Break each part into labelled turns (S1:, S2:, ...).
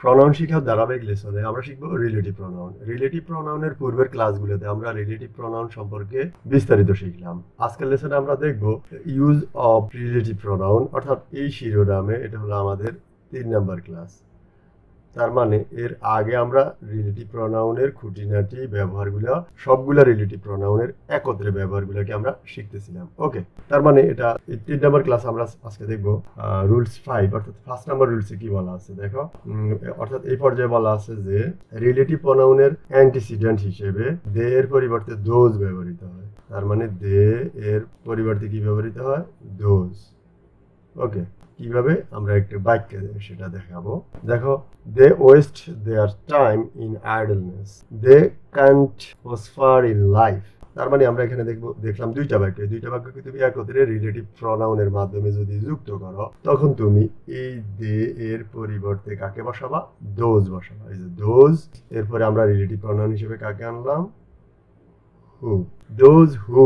S1: Pronoun শিখার ধারাবাহিক লেসনে আমরা শিখব রিলেটিভ প্রনাউন রিলেটিভ প্রনাউনের পূর্বের ক্লাসগুলোতে আমরা রিলেটিভ প্রনাউন সম্পর্কে বিস্তারিত শিখলাম। আজকের লেসনে আমরা দেখব ইউজ অফ রিলেটিভ প্রনাউন অর্থাৎ এই শিরোনামে এটা হলো আমাদের তিন নাম্বার ক্লাস তার মানে এর আগে আমরা রিলেটিভ প্রনাউনের খুঁটিনাটি, ব্যবহারগুলো, সবগুলা রিলেটিভ প্রনাউনের একত্রে ব্যবহারগুলোকে আমরা শিখতেছিলাম। ওকে তার মানে এটা তিন নাম্বার ক্লাস আমরা আজকে দেখব রুলস ফাইভ অর্থাৎ ফার্স্ট নাম্বার রুলসে কি বলা আছে, দেখো। অর্থাৎ এই পর্যায়ে বলা আছে যে রিলেটিভ প্রনাউনের অ্যান্টিসিডেন্ট হিসেবে দে এর পরিবর্তে দোজ ব্যবহৃত হয়। তার মানে দে এর পরিবর্তে কি ব্যবহৃত হয়? দোজ ওকে কীভাবে আমরা একটি বাক্যে সেটা দেখাবো? দেখো they waste their time in idleness they can't prosper in life তার মানে আমরা এখানে দেখব, দেখলাম দুইটা বাক্য। দুইটা বাক্যকে তুমি একত্রে রিলেটিভ প্রনাউনের মাধ্যমে যদি যুক্ত করো, তখন তুমি এই দে এর পরিবর্তে কাকে বসাবা? দোজ বসাবা। এই যে দোজ এরপরে আমরা রিলেটিভ প্রনাউন হিসেবে কাকে আনলাম? Who, those who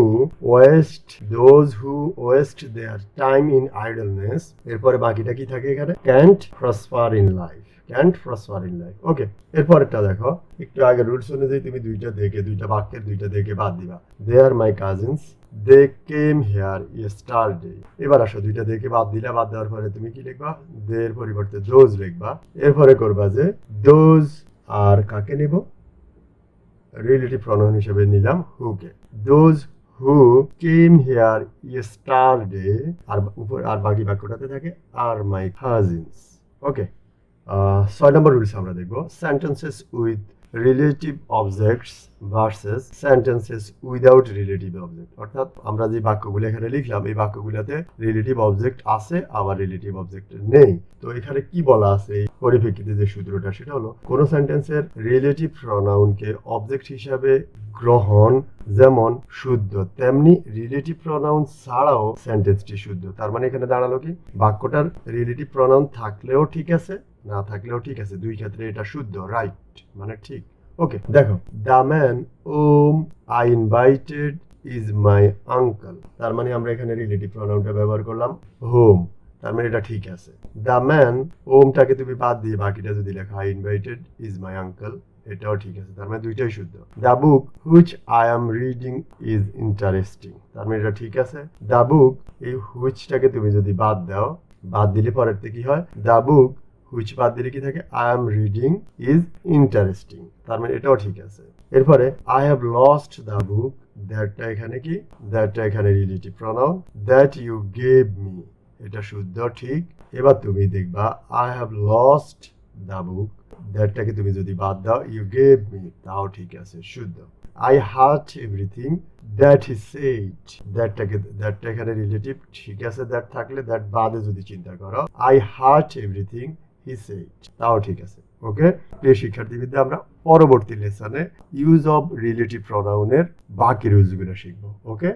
S1: waste, those who waste their time in idleness, এরপরে বাকিটা কি থাকে এখানে? Can't prosper in life, can't prosper in life ওকে এরপরেরটা দেখো, একটু আগে রুলস অনুযায়ী তুমি দুইটা দেখে, দুইটা বাক্যের দুইটা দেখে বাদ দিবা। They are my cousins they came here yesterday এবার আসো, দুইটা দেখে বাদ দিলে, বাদ দেওয়ার পরে তুমি কি লিখবা? দে এর পরিবর্তে দোজ লিখবা। এরপরে করবা যে দোজ আর কাকে নেব? রিলেটিভ প্রণয়ন হিসেবে নিলাম হুকে those who came here day আর উপর আর বাকি বাক্যটাতে থাকে আর মাই কাজিনস ওকে ছয় নম্বর রুলস আমরা দেখব। Sentences with relative objects versus sentences without relative object অর্থাৎ আমরা যে বাক্যগুলো এখানে লিখলাম, এই বাক্যগুলোতে রিলেটিভ অবজেক্ট আছে, আবার রিলেটিভ অবজেক্ট নেই। তো এখানে কি বলা আছে? এই পরিপ্রেক্ষিতে যে সূত্রটা, সেটা হলো, কোন সেন্টেন্সের রিলেটিভ প্রনাউনকে অবজেক্ট হিসাবে গ্রহণ যেমন শুদ্ধ, তেমনি রিলেটিভ প্রনাউন ছাড়াও সেন্টেন্সটি শুদ্ধ। তার মানে এখানে দাঁড়াল কি? বাক্যটার রিলেটিভ প্রনাউন থাকলেও ঠিক আছে, না থাকলেও ঠিক আছে। দুই ক্ষেত্রে এটা শুদ্ধ রাইট মানে ঠিক। ওকে দেখো the man whom I invited is my uncle তার মানে আমরা এখানে রিলেটিভ প্রনাউনটা ব্যবহার করলাম হোম তার মানে এটা ঠিক আছে। দ্য ম্যান ওমটাকে তুমি বাদ দিয়ে বাকিটা যদি লেখা I invited is my uncle এটাও ঠিক আছে। তার মানে দুইটাই শুদ্ধ। The book which I am reading is interesting তার মানে এটা ঠিক আছে। দ্য বুক এই হুইচটাকে তুমি যদি বাদ দাও, বাদ দিলে পরের থেকে কি হয়? দ্য বুক হুইচ বাদ দিলে কি থাকে? I am reading is interesting তার মানে এটাও ঠিক আছে। এরপরে I have lost the book দ্যাটটা এখানে কি? দ্যাটটা এখানে relative pronoun that you gave me এটা শুদ্ধ, ঠিক। এবার তুমি দেখবা I have lost the book দ্যাটটাকে তুমি যদি বাদ দাও ইউ গেভ মি তাও ঠিক আছে, শুদ্ধ। I heard everything that is said দ্যাটটাকে দ্যাটটা এখানে রিলেটিভ ঠিক আছে দ্যাট থাকলে দ্যাট বাদে যদি চিন্তা করো আই হার্ট এভরিথিং হি তাও ঠিক আছে ওকে প্রিয় শিক্ষার্থীবিদ্যা আমরা পরবর্তী লেসনে ইউজ অব রিলেটিভ প্রনাউনের বাকি রুলসগুলো শিখব ওকে